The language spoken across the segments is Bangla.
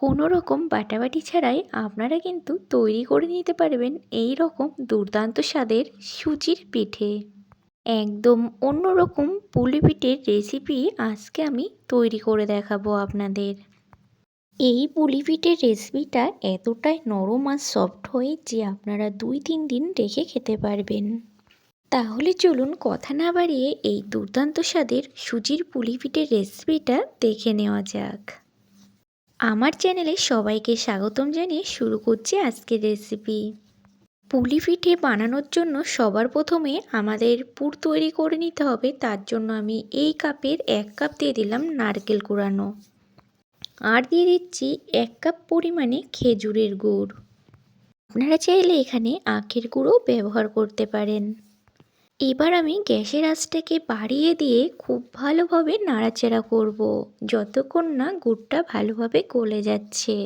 কোনো রকম বাটাবাটি ছাড়াই আপনারা কিন্তু তৈরি করে নিতে পারবেন এই রকম দুর্দান্ত স্বাদের সুজির পিঠে। একদম অন্যরকম পুলি পিঠের রেসিপি আজকে আমি তৈরি করে দেখাবো আপনাদের। এই পুলি পিঠের রেসিপিটা এতটাই নরম আর সফট হয় যে আপনারা দুই তিন দিন রেখে খেতে পারবেন। তাহলে চলুন কথা না বাড়িয়ে এই দুর্দান্ত স্বাদের সুজির পুলি পিঠের রেসিপিটা দেখে নেওয়া যাক। আমার চ্যানেলে সবাইকে স্বাগতম জানিয়ে শুরু করছি আজকের রেসিপি। পুলি পিঠে বানানোর জন্য সবার প্রথমে আমাদের পুর তৈরি করে নিতে হবে, তার জন্য আমি এই কাপের এক কাপ দিয়ে দিলাম নারকেল কুড়ানো। আর দিয়ে দিচ্ছি এক কাপ পরিমাণে খেজুরের গুড়। আপনারা চাইলে এখানে আখের গুঁড়ো ব্যবহার করতে পারেন। এবার আমি গ্যাসের আঁচটাকে বাড়িয়ে দিয়ে খুব ভালোভাবে নাড়াচাড়া করব, যতক্ষণ না গুড়টা ভালোভাবে গলে যাচ্ছে।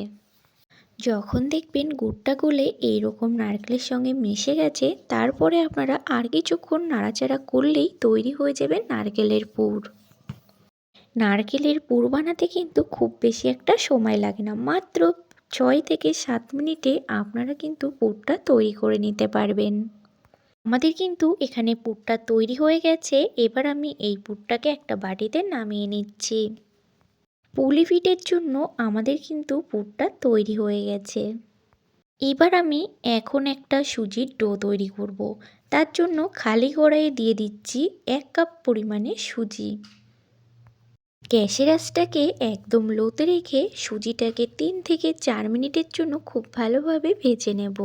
যখন দেখবেন গুড়টা গলে এইরকম নারকেলের সঙ্গে মিশে গেছে, তারপরে আপনারা আর কিছুক্ষণ নাড়াচাড়া করলেই তৈরি হয়ে যাবে নারকেলের পুর। নারকেলের পুর বানাতে কিন্তু খুব বেশি একটা সময় লাগে না, মাত্র ছয় থেকে সাত মিনিটে আপনারা কিন্তু পুরটা তৈরি করে নিতে পারবেন। আমাদের কিন্তু এখানে পুরটা তৈরি হয়ে গেছে। এবার আমি এই পুরটাকে একটা বাটিতে নামিয়ে নিচ্ছি। পুলি পিঠের জন্য আমাদের কিন্তু পুরটা তৈরি হয়ে গেছে। এবার আমি এখন একটা সুজির ডো তৈরি করব। তার জন্য খালি কড়াইয়ে দিয়ে দিচ্ছি এক কাপ পরিমাণে সুজি। গ্যাসের আঁচটাকে একদম লোতে রেখে সুজিটাকে তিন থেকে চার মিনিটের জন্য খুব ভালোভাবে ভেজে নেব।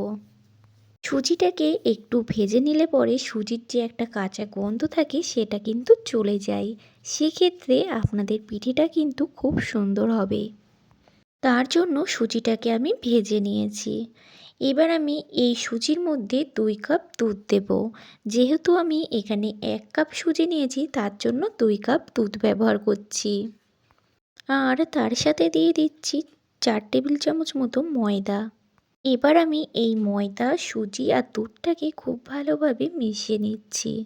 সুজিটাকে একটু ভেজে নিলে পরে সুজির যে একটা কাঁচা গন্ধ থাকে সেটা কিন্তু চলে যায়। সেক্ষেত্রে আপনাদের পিঠেটা কিন্তু খুব সুন্দর হবে। তার জন্য সুজিটাকে আমি ভেজে নিয়েছি। এবার আমি এই সুজির মধ্যে দুই কাপ দুধ দেব। যেহেতু আমি এখানে এক কাপ সুজি নিয়েছি, তার জন্য দুই কাপ দুধ ব্যবহার করছি। আর তার সাথে দিয়ে দিচ্ছি চার টেবিল চামচ মতো ময়দা। এবার আমি এই ময়দা, সুজি আর দুধটাকে খুব ভালোভাবে মিশিয়ে নিচ্ছি।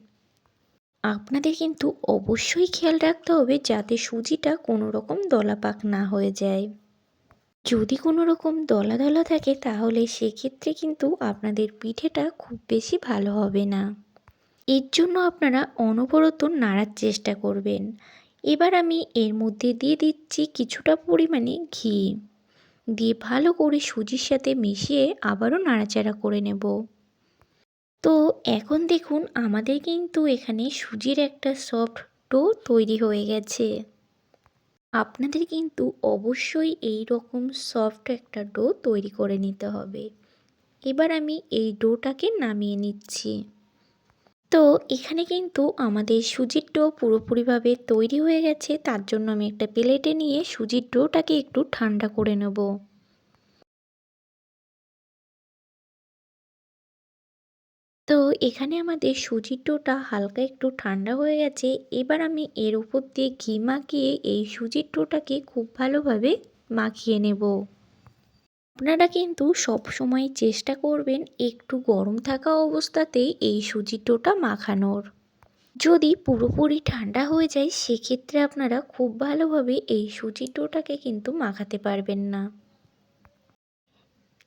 আপনাদের কিন্তু অবশ্যই খেয়াল রাখতে হবে যাতে সুজিটা কোনো রকম দলাপাক না হয়ে যায়। যদি কোনো রকম দলা দলা থাকে তাহলে সেক্ষেত্রে কিন্তু আপনাদের পিঠেটা খুব বেশি ভালো হবে না। এর জন্য আপনারা অনবরত নাড়ার চেষ্টা করবেন। এবার আমি এর মধ্যে দিয়ে দিচ্ছি কিছুটা পরিমাণে ঘি। দিয়ে ভালো করে সুজির সাথে মিশিয়ে আবারও নাড়াচাড়া করে নেব। তো এখন দেখুন আমাদের কিন্তু এখানে সুজির একটা সফট ডো তৈরি হয়ে গেছে। আপনাদের কিন্তু অবশ্যই এই রকম সফট একটা ডো তৈরি করে নিতে হবে। এবার আমি এই ডোটাকে নামিয়ে নিচ্ছি। তো এখানে কিন্তু আমাদের সুজির ডো পুরোপুরিভাবে তৈরি হয়ে গেছে। তার জন্য আমি একটা প্লেটে নিয়ে সুজির ডোটাকে একটু ঠান্ডা করে নেব। তো এখানে আমাদের সুজির ডোটা হালকা একটু ঠান্ডা হয়ে গেছে। এবার আমি এর উপর দিয়ে ঘি মাখিয়ে এই সুজির ডোটাকে খুব ভালোভাবে মাখিয়ে নেব। আপনারা কিন্তু সব সময় চেষ্টা করবেন একটু গরম থাকা অবস্থাতেই এই সুজির ডোটা মাখানোর। যদি পুরোপুরি ঠান্ডা হয়ে যায়, সেক্ষেত্রে আপনারা খুব ভালোভাবে এই সুজির ডোটাকে কিন্তু মাখাতে পারবেন না।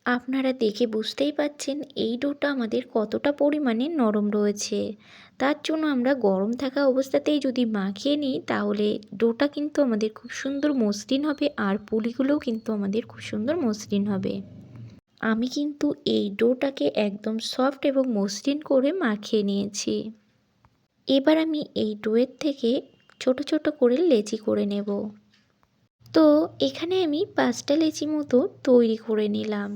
আপনারা দেখে বুঝতেই পাচ্ছেন এই ডোটা আমাদের কতটা পরিমাণে নরম রয়েছে। তার জন্য আমরা গরম থাকা অবস্থাতেই যদি মাখিয়ে নিই, তাহলে ডোটা কিন্তু আমাদের খুব সুন্দর মসৃণ হবে আর পুলিগুলোও কিন্তু আমাদের খুব সুন্দর মসৃণ হবে। আমি কিন্তু এই ডোটাকে একদম সফট এবং মসৃণ করে মাখিয়ে নিয়েছি। এবার আমি এই ডোয়ের থেকে ছোট ছোট করে লেচি করে নেব। তো এখানে আমি পাঁচটা লেচি মতো তৈরি করে নিলাম।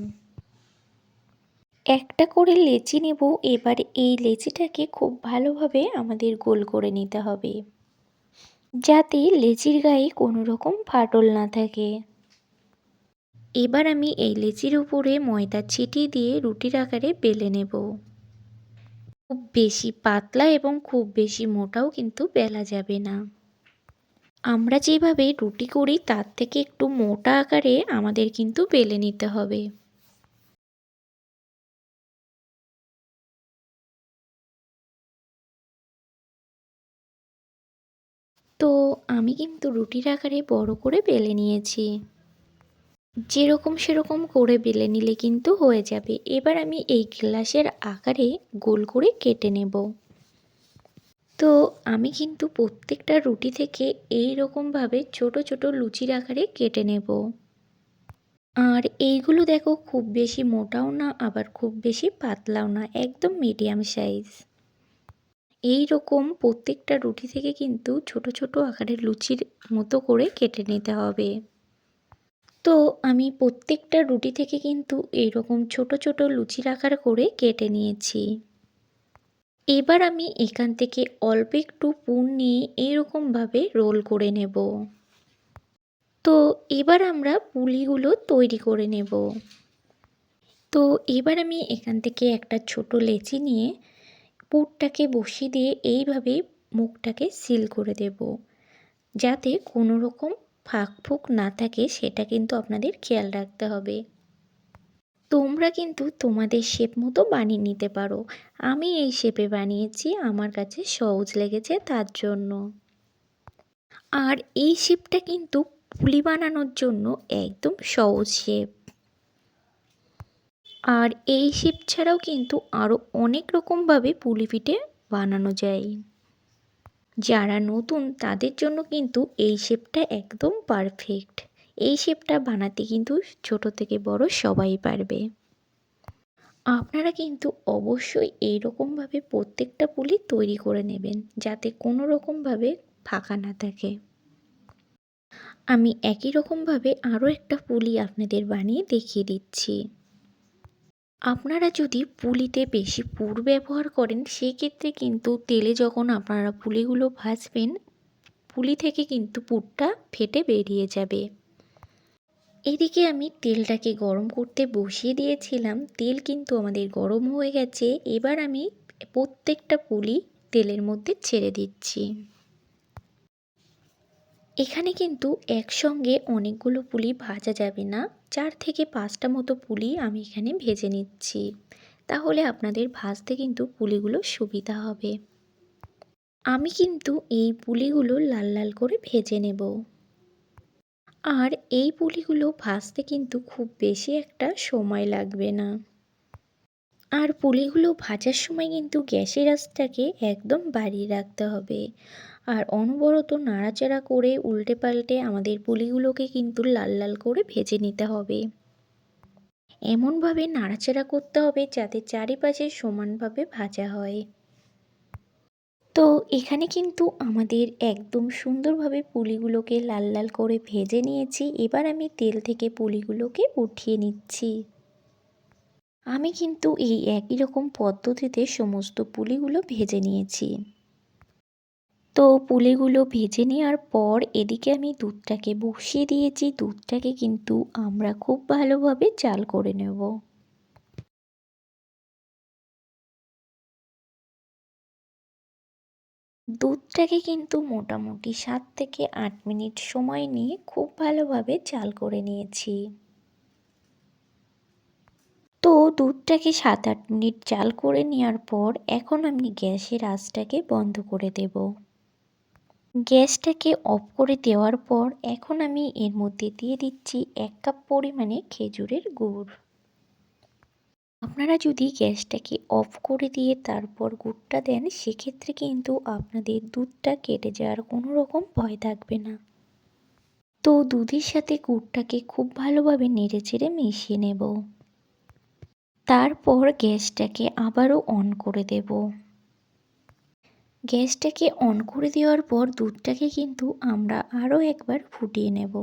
একটা করে লেচি নেব, এবার এই লেচিটাকে খুব ভালোভাবে আমাদের গোল করে নিতে হবে। যাতে লেচির গায়ে কোনো রকম ফাটল না থাকে। এবার আমি এই লেচির উপরে ময়দা ছিটিয়ে দিয়ে রুটির আকারে বেলে নেব। খুব বেশি পাতলা এবং খুব বেশি মোটাও কিন্তু বেলা যাবে না। আমরা যেভাবে রুটি করি, তার থেকে একটু মোটা আকারে আমাদের কিন্তু বেলে নিতে হবে। আমি কিন্তু রুটির আকারে বড় করে বেলে নিয়েছি। যেরকম সেরকম করে বেলে নিলে কিন্তু হয়ে যাবে। এবার আমি এই গ্লাসের আকারে গোল করে কেটে নেব। তো আমি কিন্তু প্রত্যেকটা রুটি থেকে এই রকমভাবে ছোট ছোট লুচির আকারে কেটে নেব। আর এইগুলো দেখো খুব বেশি মোটাও না, আবার খুব বেশি পাতলাও না, একদম মিডিয়াম সাইজ এই রকম প্রত্যেকটা রুটি থেকে কিন্তু ছোট ছোট আকারের লুচির মতো করে কেটে নিতে হবে। তো আমি প্রত্যেকটা রুটি থেকে কিন্তু এইরকম ছোট ছোট লুচির আকার করে কেটে নিয়েছি। এবার আমি এখান থেকে অল্প একটু পুর নিয়ে এরকমভাবে রোল করে নেব। তো এবার আমরা পুলিগুলো তৈরি করে নেব। তো এবার আমি এখান থেকে একটা ছোট লেচি নিয়ে পুরটাকে বসিয়ে দিয়ে এইভাবে মুখটাকে সিল করে দেব। যাতে কোনো রকম ফাঁক ফুক না থাকে, সেটা কিন্তু আপনাদের খেয়াল রাখতে হবে। তোমরা কিন্তু তোমাদের শেপ মতো বানিয়ে নিতে পারো। আমি এই শেপে বানিয়েছি, আমার কাছে সহজ লেগেছে তার জন্য। আর এই শেপটা কিন্তু পুলি বানানোর জন্য একদম সহজ শেপ আর এই শেপ ছাড়াও কিন্তু আরও অনেক রকমভাবে পুলি পিঠে বানানো যায়। যারা নতুন, তাদের জন্য কিন্তু এই শেপটা একদম পারফেক্ট এই শেপটা বানাতে কিন্তু ছোট থেকে বড় সবাই পারবে। আপনারা কিন্তু অবশ্যই এই রকমভাবে প্রত্যেকটা পুলি তৈরি করে নেবেন, যাতে কোনো রকমভাবে ফাঁকা না থাকে। আমি একই রকমভাবে আরও একটা পুলি আপনাদের বানিয়ে দেখিয়ে দিচ্ছি। আপনারা যদি পুলিতে বেশি পুর ব্যবহার করেন, সেক্ষেত্রে কিন্তু তেলে যখন আপনারা পুলিগুলো ভাজবেন, পুলি থেকে কিন্তু পুরটা ফেটে বেরিয়ে যাবে। এদিকে আমি তেলটাকে গরম করতে বসিয়ে দিয়েছিলাম। তেল কিন্তু আমাদের গরম হয়ে গেছে। এবার আমি প্রত্যেকটা পুলি তেলের মধ্যে ছেড়ে দিচ্ছি। এখানে কিন্তু একসঙ্গে অনেকগুলো পুলি ভাজা যাবে না। চার থেকে পাঁচটা মতো পুলি আমি এখানে ভেজে নিচ্ছি। তাহলে আপনাদের ভাজতে কিন্তু পুলিগুলো সুবিধা হবে। আমি কিন্তু এই পুলিগুলো লাল লাল করে ভেজে নেব। আর এই পুলিগুলো ভাজতে কিন্তু খুব বেশি একটা সময় লাগবে না। আর পুলিগুলো ভাজার সময় কিন্তু গ্যাসের আঁচটাকে একদম বাড়িয়ে রাখতে হবে। আর অনবরত নাড়াচাড়া করে উল্টে পাল্টে আমাদের পুলিগুলোকে কিন্তু লাল লাল করে ভেজে নিতে হবে। এমনভাবে নাড়াচাড়া করতে হবে যাতে চারিপাশে সমানভাবে ভাজা হয়। তো এখানে কিন্তু আমাদের একদম সুন্দরভাবে পুলিগুলোকে লাল লাল করে ভেজে নিয়েছি। এবার আমি তেল থেকে পুলিগুলোকে উঠিয়ে নিচ্ছি। আমি কিন্তু এই একই রকম পদ্ধতিতে সমস্ত পুলিগুলো ভেজে নিয়েছি। তো পুলিগুলো ভেজে নেওয়ার পর এদিকে আমি দুধটাকে বসিয়ে দিয়েছি। দুধটাকে কিন্তু আমরা খুব ভালোভাবে চাল করে নেব। দুধটাকে কিন্তু মোটামুটি সাত থেকে আট মিনিট সময় নিয়ে খুব ভালোভাবে চাল করে নিয়েছি। তো দুধটাকে সাত আট মিনিট চাল করে নেওয়ার পর এখন আমি গ্যাসের আঁচটাকে বন্ধ করে দেব। গ্যাসটাকে অফ করে দেওয়ার পর এখন আমি এর মধ্যে দিয়ে দিচ্ছি এক কাপ পরিমাণে খেজুরের গুড়। আপনারা যদি গ্যাসটাকে অফ করে দিয়ে তারপর গুড়টা দেন, সেক্ষেত্রে কিন্তু আপনাদের দুধটা কেটে যাওয়ার কোনো রকম ভয় থাকবে না। তো দুধের সাথে গুড়টাকে খুব ভালোভাবে নেড়ে চেড়ে মিশিয়ে নেব। তারপর গ্যাসটাকে আবারও অন করে দেব। গ্যাসটাকে অন করে দেওয়ার পর দুধটাকে কিন্তু আমরা আরও একবার ফুটিয়ে নেব।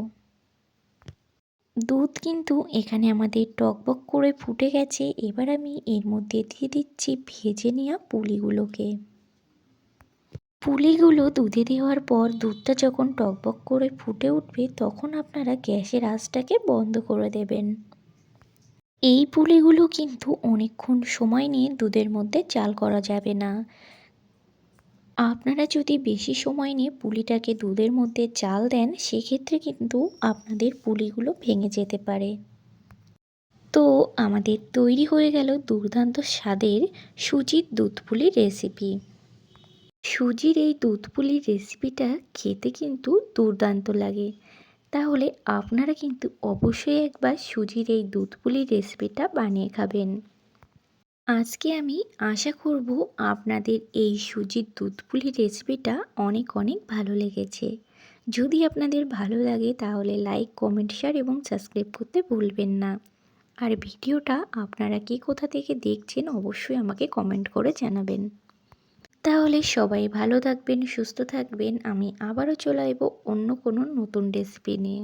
দুধ কিন্তু এখানে আমাদের টকবক করে ফুটে গেছে। এবার আমি এর মধ্যে দিয়ে দিচ্ছি ভেজে নেওয়া পুলিগুলোকে। পুলিগুলো দুধে দেওয়ার পর দুধটা যখন টকবক করে ফুটে উঠবে, তখন আপনারা গ্যাসের আঁচটাকে বন্ধ করে দেবেন। এই পুলিগুলো কিন্তু অনেকক্ষণ সময় নিয়ে দুধের মধ্যে চাল করা যাবে না। আপনারা যদি বেশি সময় নিয়ে পুলিটাকে দুধের মধ্যে চাল দেন, সেক্ষেত্রে কিন্তু আপনাদের পুলিগুলো ভেঙে যেতে পারে। তো আমাদের তৈরি হয়ে গেল দুর্দান্ত স্বাদের সুজির দুধ পুলির রেসিপি। সুজির এই দুধ পুলির রেসিপিটা খেতে কিন্তু দুর্দান্ত লাগে। তাহলে আপনারা কিন্তু অবশ্যই একবার সুজির এই দুধ পুলি রেসিপিটা বানিয়ে খাবেন। আজকে আমি আশা করব আপনাদের এই সুজির দুধ পুলি রেসিপিটা অনেক অনেক ভালো লেগেছে। যদি আপনাদের ভালো লাগে তাহলে লাইক, কমেন্ট, শেয়ার এবং সাবস্ক্রাইব করতে ভুলবেন না। আর ভিডিওটা আপনারা কি কোথা থেকে দেখছেন অবশ্যই আমাকে কমেন্ট করে জানাবেন। তাহলে সবাই ভালো থাকবেন, সুস্থ থাকবেন। আমি আবারও চলে আসব অন্য কোনো নতুন রেসিপি নিয়ে।